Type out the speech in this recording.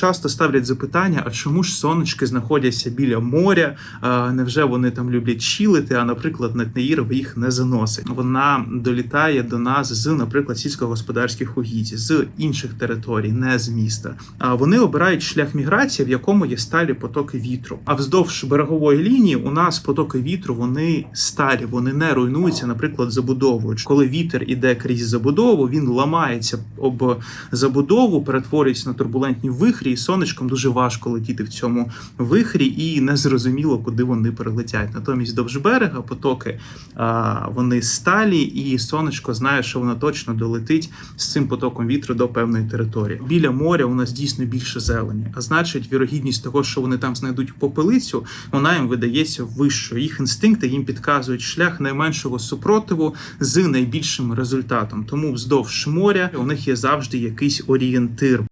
Часто ставлять запитання: а чому ж сонечки знаходяться біля моря? А, невже вони там люблять чилити? А, наприклад, Нетнеїрова їх не заносить. Вона долітає до нас з, наприклад, сільськогосподарських угідь, з інших територій, не з міста. А вони обирають шлях міграції, в якому є сталі потоки вітру. А вздовж берегової лінії у нас потоки вітру вони сталі, вони не руйнуються, наприклад, забудовують. Коли вітер іде крізь забудову, він ламається об забудову, перетворюється на турбулентні вихрі, і сонечком дуже важко летіти в цьому вихрі, і незрозуміло, куди вони перелетять. Натомість довж берега потоки а, вони сталі, і сонечко знає, що воно точно долетить з цим потоком вітру до певної території. Біля моря у нас дійсно більше зелені, а значить, вірогідність того, що вони там знайдуть попелицю, вона їм видається вищою. Їх інстинкти їм підказують шлях найменшого супротиву з найбільшим результатом. Тому вздовж моря у них є завжди якийсь орієнтир.